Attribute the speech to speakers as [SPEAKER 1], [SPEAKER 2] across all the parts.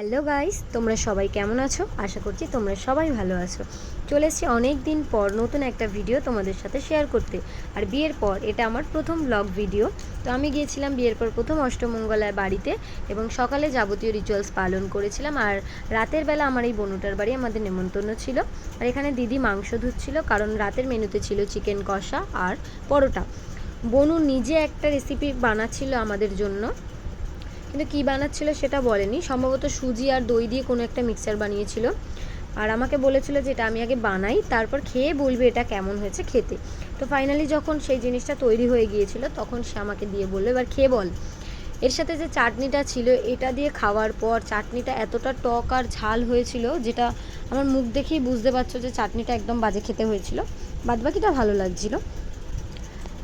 [SPEAKER 1] Hello guys, তোমরা সবাই কেমন আছো? আশা করছি তোমরা সবাই ভালো আছো। চলে এসেছি অনেক দিন পর নতুন একটা ভিডিও তোমাদের সাথে শেয়ার করতে। আর বিয়ের পর, এটা আমার প্রথম ব্লগ ভিডিও তো আমি গিয়েছিলাম বিয়ের পর প্রথম অষ্টমঙ্গলার বাড়িতে এবং সকালে যাবতীয় রিচুয়ালস পালন করেছিলাম। আর রাতের বেলা আমার এই বনুটার বাড়ি আমাদের নেমন্তন্ন ছিল। আর এখানে দিদি মাংস ধুচ্ছিল, কারণ রাতের মেনুতে ছিল চিকেন কষা আর পরোটা। বনু নিজে একটা রেসিপি বানাচ্ছিল আমাদের জন্য। কিন্তু কী বানাচ্ছিল সেটা বলেনি। সম্ভবত সুজি আর দই দিয়ে কোনো একটা মিক্সচার বানিয়েছিল। আর আমাকে বলেছিল যে এটা আমি আগে বানাই, তারপর খেয়ে বলবে এটা কেমন হয়েছে খেতে। তো ফাইনালি যখন সেই জিনিসটা তৈরি হয়ে গিয়েছিল, তখন সে আমাকে দিয়ে বলল, এবার খেয়ে বল। এর সাথে যে চাটনিটা ছিল, এটা দিয়ে খাওয়ার পর চাটনিটা এতটা টক আর ঝাল হয়েছিল, যেটা আমার মুখ দেখেই বুঝতে পারছ যে চাটনিটা একদম বাজে খেতে হয়েছিল। বাদবাকিটা ভালো লাগছিল।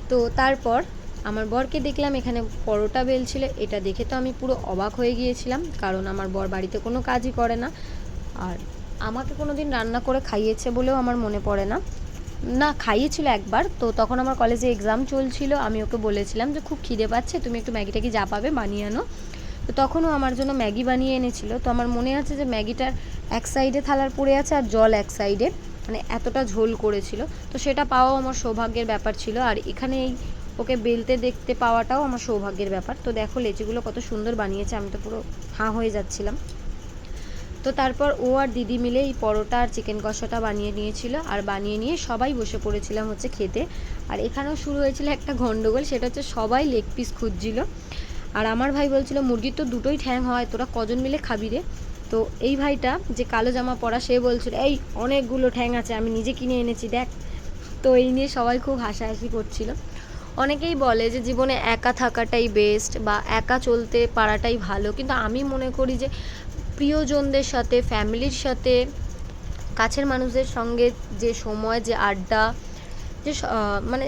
[SPEAKER 1] তো তারপর আমার বরকে দেখলাম, এখানে পরোটা বেলছিল, এটা দেখে তো আমি পুরো অবাক হয়ে গিয়েছিলাম, কারণ আমার বর বাড়িতে কোনো কাজই করে না। আর আমাকে কোনো দিন রান্না করে খাইয়েছে বলেও আমার মনে পড়ে না। না, খাইয়েছিল একবার, তো তখন আমার কলেজে এক্সাম চলছিল, আমি ওকে বলেছিলাম যে খুব খিদে পাচ্ছে, তুমি একটু ম্যাগি ট্যাগি যা পাবে বানিয়ে আনো। তো তখনও আমার জন্য ম্যাগি বানিয়ে এনেছিল, তো আমার মনে আছে যে ম্যাগিটার এক সাইডে থালার পড়ে আছে আর জল এক সাইডে মানে এতটা ঝোল করেছিল। তো সেটা পাওয়াও আমার সৌভাগ্যের ব্যাপার ছিল, আর এখানে এই ওকে বেলতে দেখতে পাওয়াটাও আমার সৌভাগ্যের ব্যাপার। তো দেখো লেচিগুলো কত সুন্দর বানিয়েছে, আমি তো পুরো হাঁ হয়ে যাচ্ছিলাম। তো তারপর ও আর দিদি মিলে এই পরোটা আর চিকেন কষাটা বানিয়ে নিয়েছিল, আর বানিয়ে নিয়ে সবাই বসে পড়েছিলাম হচ্ছে খেতে। আর এখানেও শুরু হয়েছিল একটা গন্ডগোল, সেটা হচ্ছে সবাই লেগ পিস খুঁজছিল। আর আমার ভাই বলছিল, মুরগির তো দুটোই ঠ্যাং হয়, তোরা কজন মিলে খাবি রে? তো এই ভাইটা যে কালো জামা পরা, সে বলছিল, এই অনেকগুলো ঠ্যাং আছে, আমি নিজে কিনে এনেছি, দেখ। তো এই নিয়ে সবাই খুব হাসাহাসি করছিল। অনেকেই বলে যে জীবনে একা থাকাটাই বেস্ট বা একা চলতে পারাটাই ভালো। কিন্তু আমি মনে করি যে প্রিয়জনদের সাথে, ফ্যামিলির সাথে, কাছের মানুষদের সঙ্গে যে সময়, যে আড্ডা, যে মানে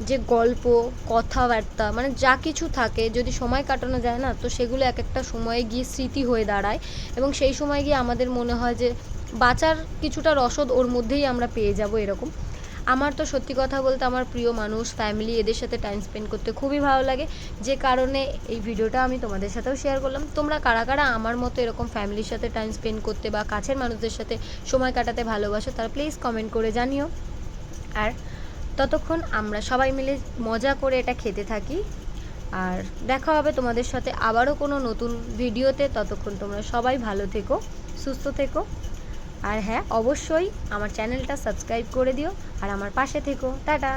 [SPEAKER 1] যে গল্প, কথাবার্তা মানে যা কিছু থাকে, যদি সময় কাটানো যায় না, তো সেগুলো এক একটা সময়ে গিয়ে স্মৃতি হয়ে দাঁড়ায় এবং সেই সময় গিয়ে আমাদের মনে হয় যে বাঁচার কিছুটা রসদ ওর মধ্যেই আমরা পেয়ে যাব এরকম। আমার তো সত্যি কথা বলতে আমার প্রিয় মানুষ ফ্যামিলি এদের সাথে টাইম স্পেন্ড করতে খুবই ভালো লাগে। যে কারণে এই ভিডিওটা আমি তোমাদের সাথেও শেয়ার করলাম। তোমরা কারা কারা আমার মতো এরকম ফ্যামিলির সাথে টাইম স্পেন্ড করতে বা কাছের মানুষদের সাথে সময় কাটাতে ভালোবাসো, তারা প্লিজ কমেন্ট করে জানিও। আর ততক্ষণ আমরা সবাই মিলে মজা করে এটা খেতে থাকি। আর দেখা হবে তোমাদের সাথে আবারও কোনো নতুন ভিডিওতে। ততক্ষণ তোমরা সবাই ভালো থেকো, সুস্থ থেকো। আর হ্যাঁ অবশ্যই আমার চ্যানেলটা সাবস্ক্রাইব করে দিও আর আমার পাশে থেকো। টাটা!